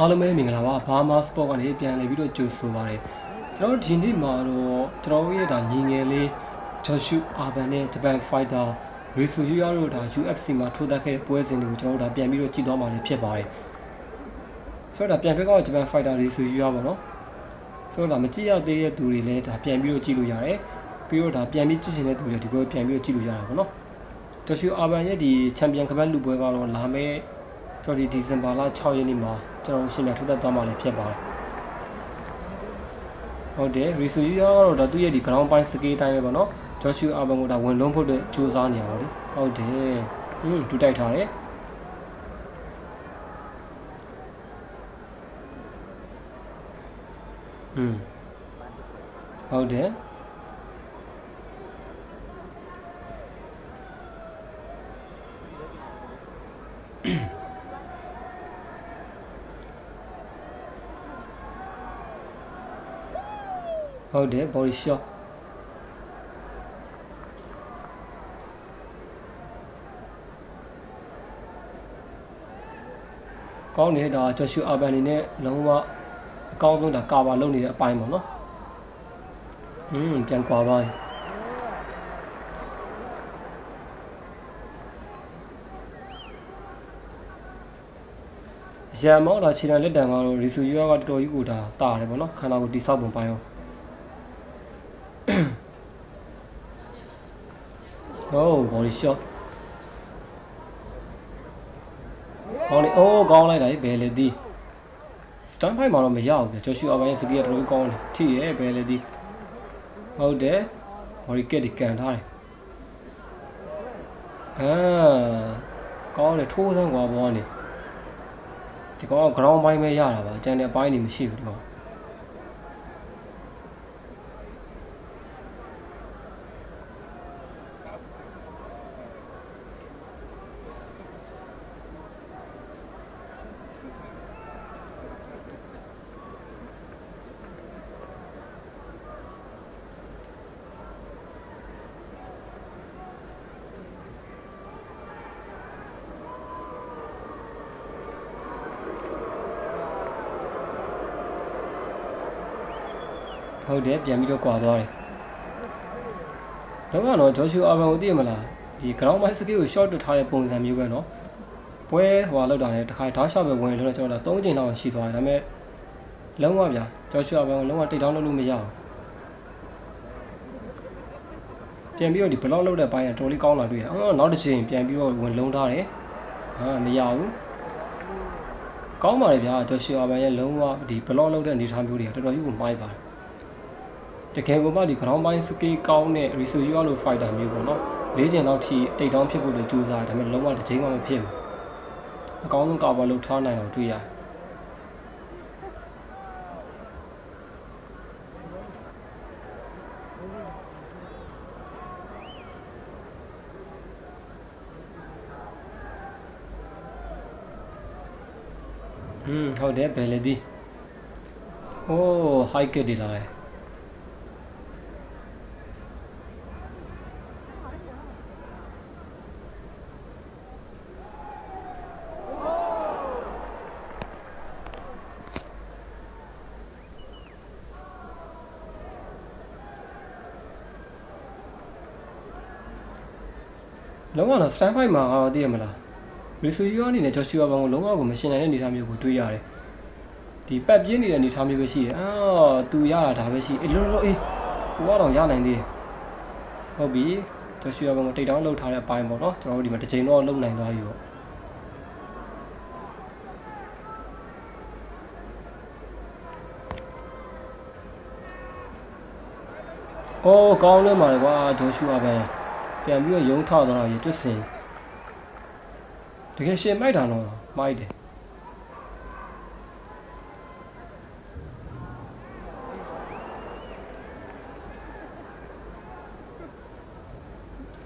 အားလုံးပဲမင်္ဂလာပါဘာမာစပေါ့ကနေပြန်လည်ပြီးတော့ကြိုဆိုပါရစေကျွန်တော်ဒီနေ့မှာတော့ကျွန်တော်ရဲ့ဒါညီငယ်လေးဂျော်ရှူအာဘန်နဲ့ဂျပန်ဖိုက်တာရီဆူယူယာတို့ဒါ UFC မှာထိုးသက်ခဲ့တဲ့ပွဲစဉ်တွေကိုကျွန်တော်တို့ဒါပြန်ပြီးတော့ကြည့်သွားမှာလည်းဖြစ်ပါတယ်ဆိုတော့ဒါပြန်ပြကောဂျပန်ဖိုက်တာရီဆူယူယာပေါ့နော်ဆိုတော့ဒါမကြည့်ရသေးတဲ့သူတွေလည်းဒါပြန်ပြီးတော့ကြည့်လို့ရတယ်ပြီးတော့ဒါပြန်ပြီးကြည့်ချင်တဲ့သူတွေဒီပွဲပြန်ပြီးတော့ကြည့်လို့ရတာပေါ့နော်ဂျော်ရှူအာဘန်ရဲ့ဒီချန်ပီယံကပတ်လူပွဲကတော့လာမယ့် ဆိုဒီဒီဇင်ဘာလ6ရက်နေ့မှာကျွန်တော်ရှင်ပြထုတ်သက်သွားမှာလည်းဖြစ်ပါတယ်ဟုတ်တယ်ရီဆူယူကတော့ဒါသူ့ရဲ့ဒီ ground point scale တိုင်းပဲပေါ့နော်ဂျော့ရှူအာဘန်ကိုဒါဝင်လုံးဖို့အတွက်စူးစမ်းနေရပါလေဟုတ်တယ်ဟင်းဒူတိုက်ထားတယ်อืมဟုတ်တယ် ဟုတ်တယ် body shot ကောင်းနေတာဂျော်ရှူအာဘန်နေနဲ့လုံးဝအကောင်းဆုံးဒါကာဗာလုပ်နေတဲ့အပိုင်းပေါ့နော်။ဟင်းပြန်ကွာပါရန်မောင်းတာခြေတံလက်တံကတော့ရီဆူယူကတော်တော်ကြီးကိုဒါတာတယ်ပေါ့နော်ခန္ဓာကိုယ်တိဆောက်ပုံပိုင်းရော ဟိုး body shot ကောင်းလေအိုးကောင်းလိုက်တာဘယ်လေဒီစတန်ဖိုင်မှာတော့မရဘူးပြဂျော်ရှူအပိုင်းစကီကတော်တော်ကောင်းတယ်ထိရဲဘယ်လေဒီဟုတ်တယ်ဘော်ဒီကက်ဒီကန်ထားတယ်အာကောင်းတယ်ထိုးစမ်းကွာဘောကနေဒီကောင်က ground ပိုင်းပဲရတာပါကျန်တဲ့အပိုင်းနေမရှိဘူးဒီ ဟုတ်တယ်ပြန်ပြီးတော့ကွာသွားတယ်တော့ကတော့ဂျော်ရှူအာဘန်ကိုသိရမလားဒီ ground by skill ကို short ထားတဲ့ပုံစံမျိုးပဲเนาะပွဲဟိုလောက်တာနဲ့တစ်ခါဓာတ်ရှော့ပဲဝင်လို့ကျွန်တော်တို့3ချိန်လောက်ရှိသွားတယ်ဒါပေမဲ့လုံးဝဗျာဂျော်ရှူအာဘန်ကိုလုံးဝတိတ်တောင်းလုပ်လို့မရအောင်ပြန်ပြီးတော့ဒီ block လုပ်တဲ့ဘိုင်းကတော်လေးကောင်းလာတွေ့ရအော်နောက်တစ်ချိန်ပြန်ပြီးတော့ဝင်လုံးထားတယ်ဟာမရဘူးကောင်းပါလေဗျာဂျော်ရှူအာဘန်ရဲ့လုံးဝဒီ block လုပ်တဲ့အနေအထားမျိုးတွေကတော်တော်ကြီးကိုမိုက်ပါတယ် တကယ်ကိုမှဒီ ground point scale ကောင်းတဲ့ resource ရလို့ fighter မျိုးပေါ့နော်လေးကျင်လောက်ထိတိတ်တောင်းဖြစ်ဖို့လည်းကြိုးစားတယ်ဒါပေမဲ့လုံးဝတစ်ချိန်မှမဖြစ်ဘူးအကောင်းဆုံး cover လုပ်ထားနိုင်အောင်တွေ့ရတယ်อืมဟုတ်တယ်ဘယ်လေဒီအိုး high kit တွေလာတယ် လုံးဝတော့ stand by မှာတော့သိရမလားရီဆူယူအနေနဲ့ဂျော်ရှူအာဘန်ကိုလုံးဝကိုမရှင်နိုင်တဲ့အနေအထားမျိုးကိုတွေ့ရတယ်ဒီပတ်ပြင်းနေတဲ့အနေအထားမျိုးပဲရှိတယ်အော်သူရတာဒါပဲရှိအေးလုံးလုံးအေးကိုကတော့ရနိုင်သေးတယ်ဟုတ်ပြီဂျော်ရှူအာဘန်ကိုတိတ်တောင်းလှုပ်ထားတဲ့အပိုင်းပေါ့နော်ကျွန်တော်တို့ဒီမှာတစ်ချိန်တော့လုံနိုင်သွားပြီပေါ့အိုးကောင်းလွန်းပါလေကွာဂျော်ရှူအာဘန် ပြန်ပြီးတော့ရုံးထသွားတာရေတွစ်စင်တကယ်ရှင်မိုက်တာတော့မိုက်တယ်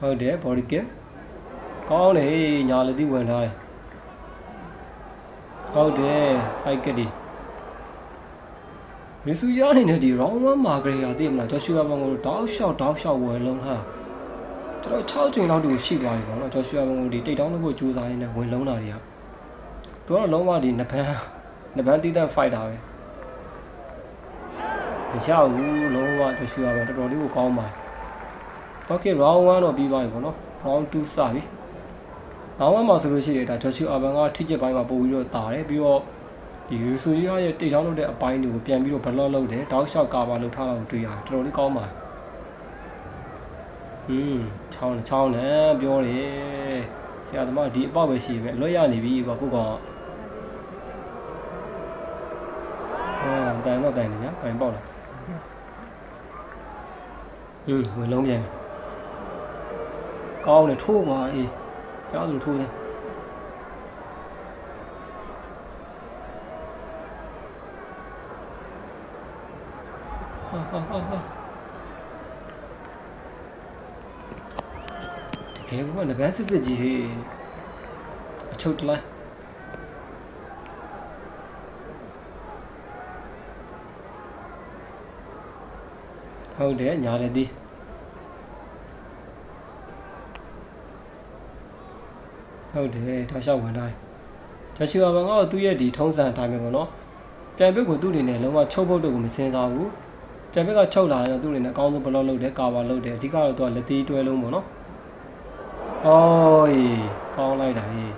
ဟုတ်တယ် body kit ကောင်းတယ်ညာလည်းဒီဝင်ထားတယ်ဟုတ်တယ် high kit ဒီမီဆူယာအနေနဲ့ဒီ round 1မှာဂရေယာသိမလားဂျော်ရှူအာဘန်ကိုတောက်လျှောက်တောက်လျှောက်ဝင်လုံးထား တာကျွန်တော်6ချိန်လောက်တူရှိသွားပြီပေါ့နော်ဂျော်ရှူအာဘန်ကိုဒီတိတ်တောင်းလို့ဖို့ကြိုးစားရင်းနဲ့ဝင်လုံးတာတွေကသူကတော့လုံးဝဒီနပန်းနှစ်ပန်းတီးတန့် fighter ပဲမရဘူးလုံးဝတ िश ရပါတော်တော်လေးကိုကောင်းပါတယ် Okay round 1တော့ပြီးသွားပြီပေါ့နော် round 2စပြီ round 1မှာဆိုလို့ရှိရင်ဒါ Joshua Urban ကထိကျစ်ပိုင်းမှာပို့ပြီးတော့တာတယ်ပြီးတော့ဒီယူဆူကြီးရဲ့တိတ်ချောင်းလုပ်တဲ့အပိုင်းတွေကိုပြန်ပြီးတော့ block လုပ်တယ်တောက်လျှောက်ကာပါလုပ်ထားတာကိုတွေ့ရတယ်တော်တော်လေးကောင်းပါတယ် อืมချောင်းချောင်းနဲ့ပြောတယ်ဆရာသမားဒီအပေါက်ပဲရှိပဲအလွတ်ရနေပြီကွာခုကောင်အာတန်တော့တန်နေညာကင်ပေါက်လာอืมဝင်လုံးပြန်ကောင်းတယ်ထိုးပါအေးကြားလို့ထိုးတယ်ဟာဟာဟာ ဟာတကယ်ကငန်းစစ်စစ်ကြီးဟေးအချုပ်တလိုက်ဟုတ်တယ်ညာလည်းဒီဟုတ်တယ်ထောက်လျှောက်ဝင်တိုင်းဂျရှူအာဘန်ကတော့သူ့ရဲ့ဒီထုံးစံအတိုင်းပဲပေါ့နော်ပြန်ပစ်ကိုသူ့အနေနဲ့လုံးဝချုပ်ဖို့တော့ကိုမစင်စားဘူးပြန်ပစ်ကချုပ်လာရင်တော့သူ့အနေနဲ့အကောင်းဆုံးဘလော့လုပ်တယ်ကာဗာလုပ်တယ်အဓိကတော့သူကလက်သေးတွဲလုံးပေါ့နော် ဟောယကောင်းလိုက်တာဟေး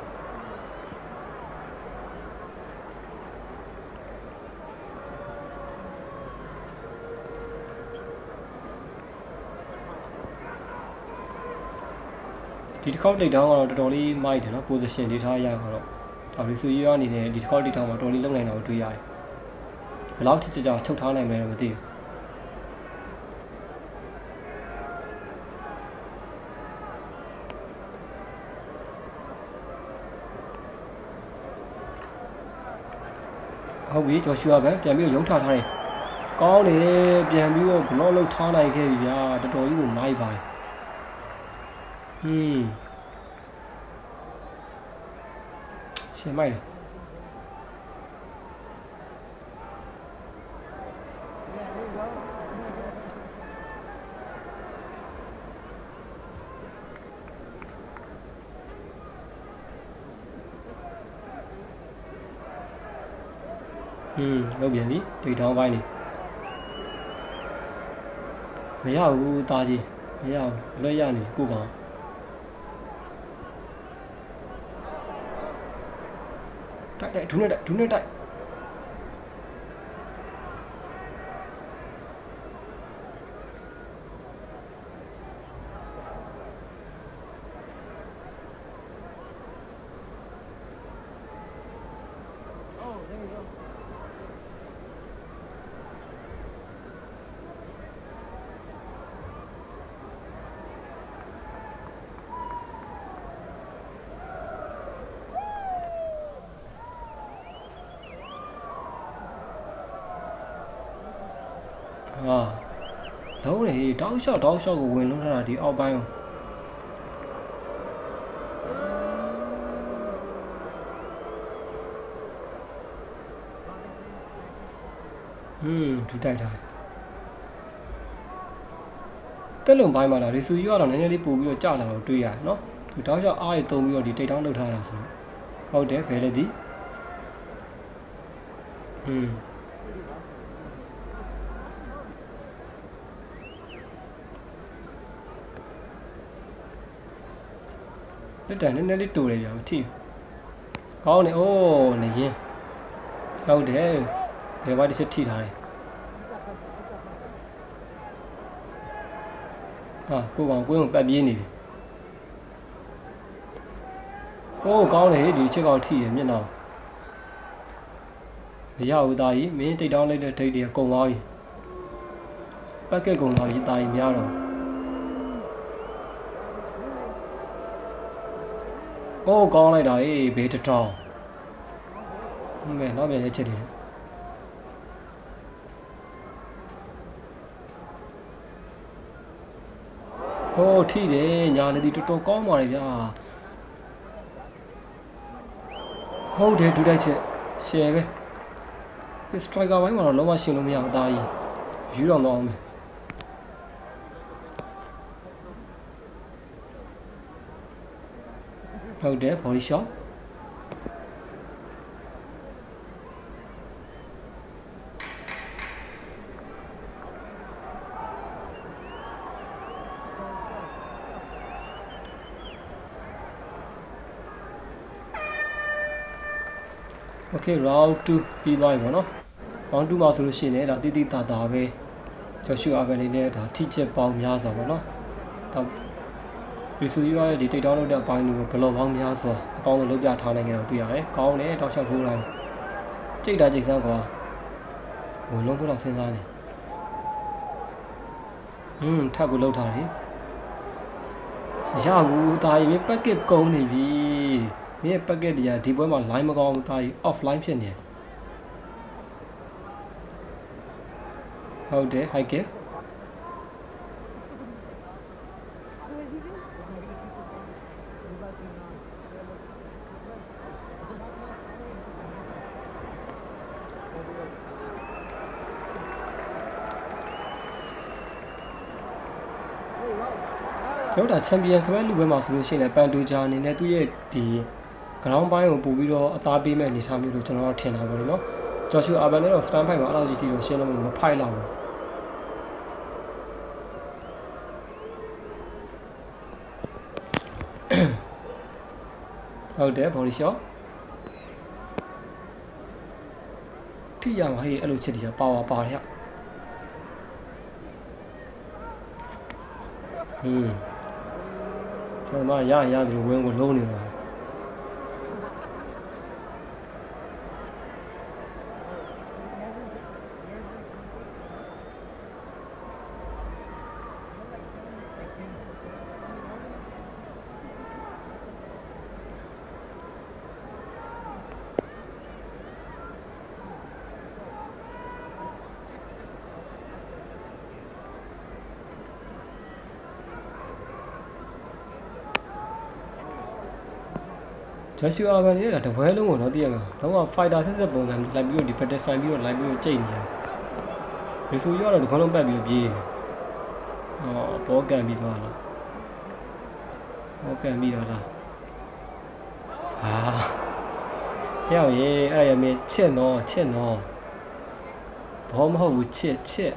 ဒီတစ်ခေါက်တိတ်တောင်းကတော့တော်တော်လေးမိုက်တယ်နော် position တွေထားရရတော့ဒါရီဆူရီရအနေနဲ့ဒီတစ်ခေါက်တိတ်တောင်းမှာတော်တော်လေးလုံနိုင်တာကိုတွေ့ရတယ်ဘယ်လောက်ထိကြကြထုတ်ထားနိုင်မယ်တော့မသိဘူး ဟုတ်ပြီဂျော်ရှူအာပဲပြန်ပြီးတော့ရုံးထထားတယ်ကောင်းတယ်ပြန်ပြီးတော့ဘလော့လောက်ထားနိုင်ခဲ့ပြီဗျာတော်တော်ကြီးကိုမိုက်ပါတယ်ဟွန်းရှင်မိုက်တယ် ဟွန်းလောက်ပြန်ပြီတိတ်ထောင်းပိုင်းနေမရဘူးတာကြီးမရဘူးလွတ်ရနေကိုကောင်တိုက်တိုက်ဒူးနဲ့တိုက်ဒူးနဲ့တိုက် ဟာလုံးလေတောက်လျှောက်တောက်လျှောက်ကိုဝင်လုံးထားတာဒီအောက်ပိုင်းကိုဟွန်းဒူတိုက်ထားတက်လုံပိုင်းမှာလာရီဆူယူကတော့နည်းနည်းလေးပို့ပြီးတော့ကြာလာတော့တွေ့ရတယ်နော်ဒီတောက်လျှောက်အားရတုံပြီးတော့ဒီတိတ်တောင်းလုပ်ထားတာဆိုတော့ဟုတ်တယ်ဘယ်လဲဒီဟွန်း လက်တံနည်းနည်းလေးတူတယ်ဗျာမထီကောင်းနေအိုးနေရင်ဟုတ်တယ်ဘယ်ဘက်တစ်ချက်ထိထားတယ်ဟာကိုကောင်ကိုရင်ပတ်ပြေးနေပြီအိုးကောင်းတယ်ဒီချက်ကောင်ထိရမျက်နှာမရဘူးသားကြီးမင်းတိတ်တောင်းလိုက်တဲ့ဒိတ်တွေကကုန်သွားပြီပက်ကက်ကုန်သွားပြီသားကြီးများတော့။ အိုးကောင်းလိုက်တာအေးဘေးတထောင်။ဟုတ်မယ်နောက်ပြန်ရက်ချက်တယ်။ဟိုးထိတယ်ညာလည်းဒီတော်တော်ကောင်းပါလေဗျာ။ဟုတ်တယ်ဒူတိုက်ချက်ရှယ်ပဲ။ဒီစထရိုက်ကာဘိုင်းမှာတော့လုံးဝရှင်လို့မရဘူးအသားကြီး။ယူတော့တော့အောင်မ ဟုတ်တယ် body shop โอเค round 2ပြီးသွားပြီပေါ့နော် round 2မှာဆိုလို့ရှိရင်ဒါတိတိတသာပဲကျော်ရှူအဘယ်နေနဲ့ဒါထိချက်ပေါင်းများစွာပေါ့နော်ဒါ ရီဆူရွာရဲ့ဒီတိတ်တောင်းလုပ်တဲ့အပိုင်းတွေကိုဘလော့ပေါင်းများစွာအကောင်းဆုံးလုပ်ပြထားနိုင်ကြတော့တွေ့ရတယ်ကောင်းတယ်တောက်လျှောက်ထိုးလာတယ်ကြိတ်တာကြိတ်စမ်းကွာဘလုံးဖို့တော့စဉ်းစားနေဟွန်းထပ်ကိုလောက်ထားတယ်ရဘူးတာရင်ပက်ကက်ကုန်းနေပြီမင်းရဲ့ပက်ကက်တွေကဒီပွဲမှာ line မကောင်းဘူးတာရင် offline ဖြစ်နေတယ်ဟုတ်တယ် high kick တော်ဒါချန်ပီယံခမဲလူပွဲမှာဆိုလို့ရှိရင်လည်းပန်တူဂျာအနေနဲ့သူ့ရဲ့ဒီ ground ဘိုင်းကိုပို့ပြီးတော့အသားပေးမဲ့အနေအထားမျိုးလို့ကျွန်တော်တို့ထင်တာပါလေနော်ဂျော်ရှူအာဘန်နဲ့တော့စတန်ဖိုက်မှာအဲ့လိုကြီးကြီးတော့ရှင်းလို့မဖိုက်လောက်ဘူးဟုတ်တယ်ဘော်ဒီရှော့ထိရမှာဟေးအဲ့လိုချစ်တယ်ပါဝါပါတယ်ဟဟွန်း ဆရာမရရရတယ်ဝင်းကို ဂျက်ရှူအာဘန်ရဲ့ဒါတပွဲလုံးကိုတော့သိရမှာတော့ fighter ဆက်ဆက်ပုံစံလိုက်ပြီးတော့ဒီ battle sign ပြီးတော့လိုက်ပြီးတော့ကြိတ်နေတာရီဆူရောတော့ဒီခေါင်းလုံးပတ်ပြီးတော့ပြေးနေဟောဘောကန်ပြီးသွားလားဘောကန်ပြီးတော့လားဟာရောက်ရေအဲ့ရမင်းချစ်နော်ချစ်နော်ဘောမဟုတ်ဘူးချစ်ချစ်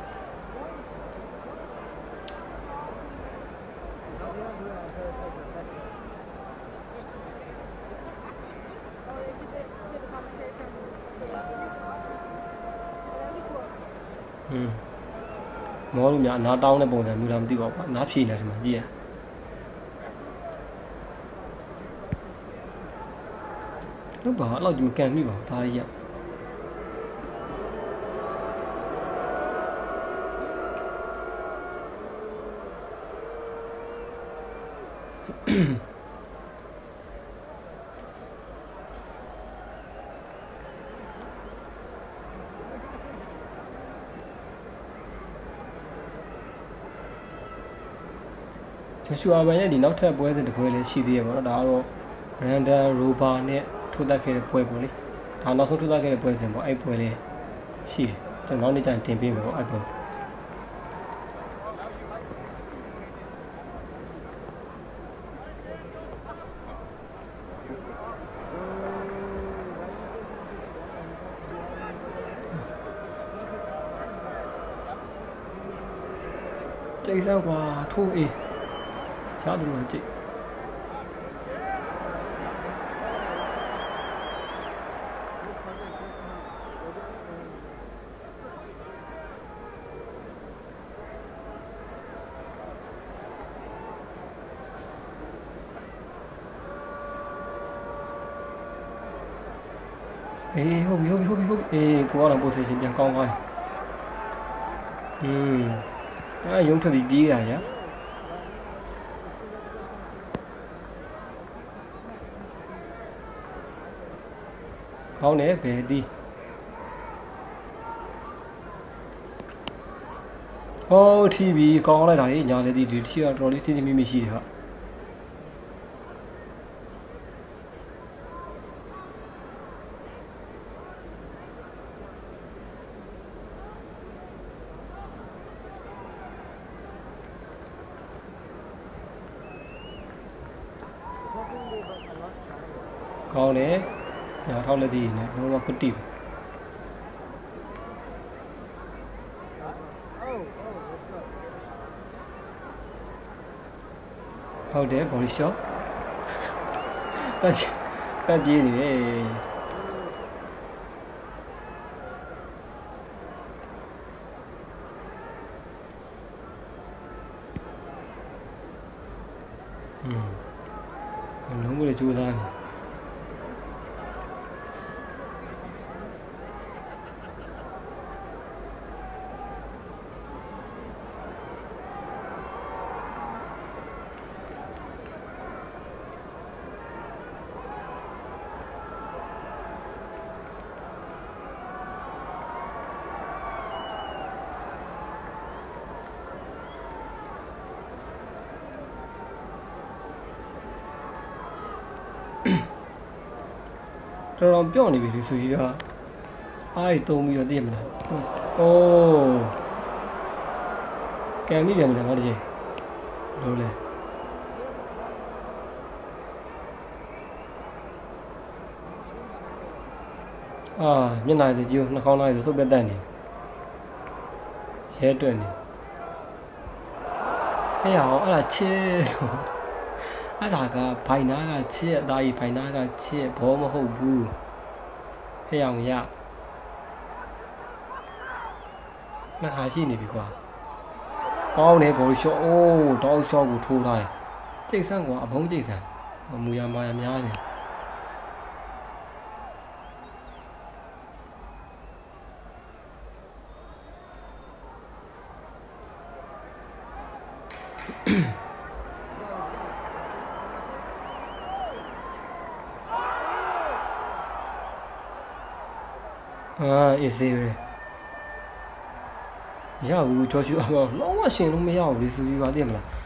ဟွန်း မောလို့များအနားတောင်းတဲ့ပုံစံမျိုးလားမသိပါဘူးကွာအနားဖြေနေတယ်ဒီမှာကြည့်ရလို့ပါအဲ့လောက်ကြီးမကန်မိပါဘူးဒါကြီးရ ရှူအာဘန်ရဲ့ဒီနောက်ထပ်ပွဲစဉ်တစ်ပွဲလည်းရှိသေးရပါတော့ဒါကတော့ဘရန်ဒန်ရိုဘာနဲ့ထိုးတက်ခဲ့တဲ့ပွဲပေါ့လေဒါနောက်ဆုံးထိုးတက်ခဲ့တဲ့ပွဲစဉ်ပေါ့အဲ့ပွဲလည်းရှိတယ်ကျွန်တော်နောက်နေ့ကျရင်တင်ပေးမယ်ပေါ့အဲ့ပွဲကြိတ်စမ်းကွာထိုးအေး ရတယ်လို့ကြိတ်အေးဟုတ်ပြီဟုတ်ပြီဟုတ်ပြီဟုတ်ပြီအေးကိုကတော့ position ပြန်ကောင်းသွားပြီอืมအဲရုံထွက်ပြီးပြေးတာညာ ကောင်းတယ်ဘယ်ဒီဟိုး TV ကောင်းလိုက်တာကြီးညာလေဒီဒီ TV ကတော်တော်လေးတင်းတင်းမိမိရှိတယ်ဟာ quality နဲ့ lower quality ဟုတ်တယ် body shop တက်တက်ပြေးနေတယ်嗯，龙骨的纠缠。 တော်တော်ပြော့နေပြီဒီဆိုကြီးကအားရီတုံးပြီးတော့တည်မလားအိုးကံမိပြန်ပြီလားငါတစ်ချိန်လို့လဲအာမျက်နှာစီကြည့်နှာခေါင်းသားစီစုပ်ပြတ်တတ်နေရဲတွက်နေဟဲ့အောင်အဲ့ဒါချစ်လို့ အဲ့ဒါကဘိုင်နာကချစ်အသားကြီးဘိုင်နာကချစ်ဘောမဟုတ်ဘူးဟဲ့အောင်ရနှစ်ခါရှိနေပြီကွာကောင်းတယ်ဘောရှော့အိုးတောက်ရှော့ကိုထိုးထားတယ်ကျိတ်ဆန်းကွာအဘုံကျိတ်ဆန်းမူရမာရများနေအာ အေးစေးပဲမရဘူးဂျော်ရှူအမောလုံးဝရှင်လို့မရဘူးလေစူကြီးကသိမလား